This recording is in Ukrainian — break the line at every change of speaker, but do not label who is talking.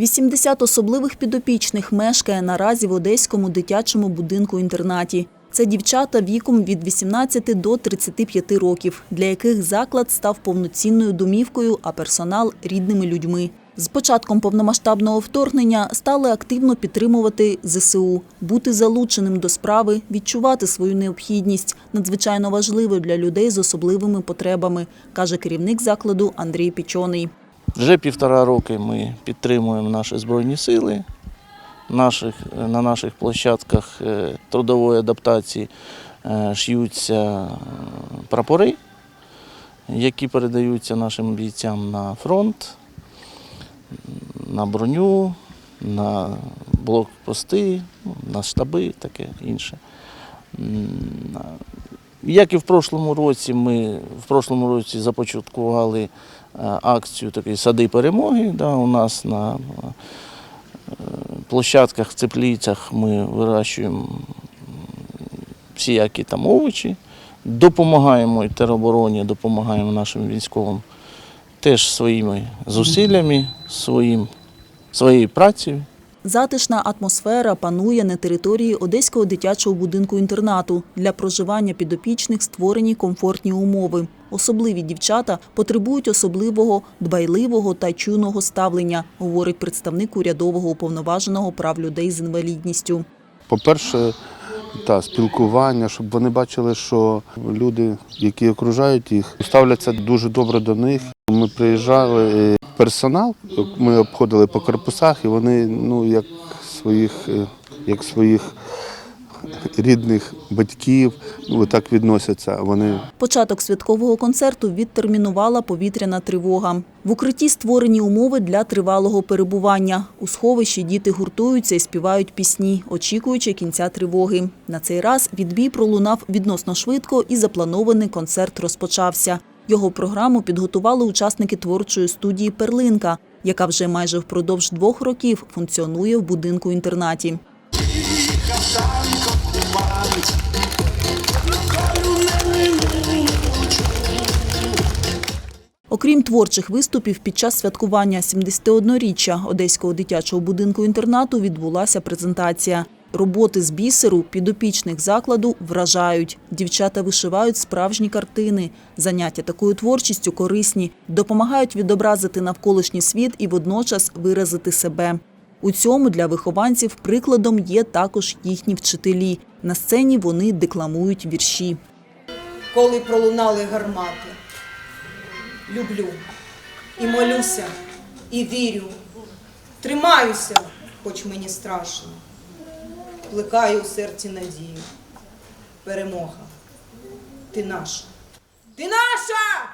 80 особливих підопічних мешкає наразі в Одеському дитячому будинку-інтернаті. Це дівчата віком від 18 до 35 років, для яких заклад став повноцінною домівкою, а персонал – рідними людьми. З початком повномасштабного вторгнення стали активно підтримувати ЗСУ, бути залученим до справи, відчувати свою необхідність – надзвичайно важливо для людей з особливими потребами, каже керівник закладу Андрій Пічоний.
Вже півтора роки ми підтримуємо наші збройні сили. Наших, на наших площадках е, трудової адаптації е, шиються е, прапори, які передаються нашим бійцям на фронт, на броню, на блокпости, ну, на штаби, таке інше. Як і в прошлому році, ми в прошлому році започаткували е, акцію такої сади перемоги. Да, у нас на е, площадках в ми вирощуємо всіякі там овочі, допомагаємо і теробороні, допомагаємо нашим військовим теж своїми зусиллями, своїм, своєю працею.
Затишна атмосфера панує на території Одеського дитячого будинку-інтернату. Для проживання підопічних створені комфортні умови. Особливі дівчата потребують особливого, дбайливого та чуйного ставлення, говорить представник урядового уповноваженого прав людей з інвалідністю.
По-перше, та, спілкування, щоб вони бачили, що люди, які окружають їх, ставляться дуже добре до них. Ми приїжджали, персонал, ми обходили по корпусах, і вони ну, як своїх, е, як своїх рідних батьків, ну, так відносяться. Вони
Початок святкового концерту відтермінувала повітряна тривога. В укритті створені умови для тривалого перебування. У сховищі діти гуртуються і співають пісні, очікуючи кінця тривоги. На цей раз відбій пролунав відносно швидко і запланований концерт розпочався. Його програму підготували учасники творчої студії Перлинка, яка вже майже впродовж двох років функціонує в будинку-інтернаті. Окрім творчих виступів, під час святкування 71-річчя Одеського дитячого будинку-інтернату відбулася презентація. Роботи з бісеру підопічних закладу вражають. Дівчата вишивають справжні картини. Заняття такою творчістю корисні, допомагають відобразити навколишній світ і водночас виразити себе. У цьому для вихованців прикладом є також їхні вчителі. На сцені вони декламують вірші.
коли пролунали гармати. Люблю і молюся, і вірю. Тримаюся, хоч мені страшно. Плекаю у серці надію. Перемога. Ти наша. Ти наша!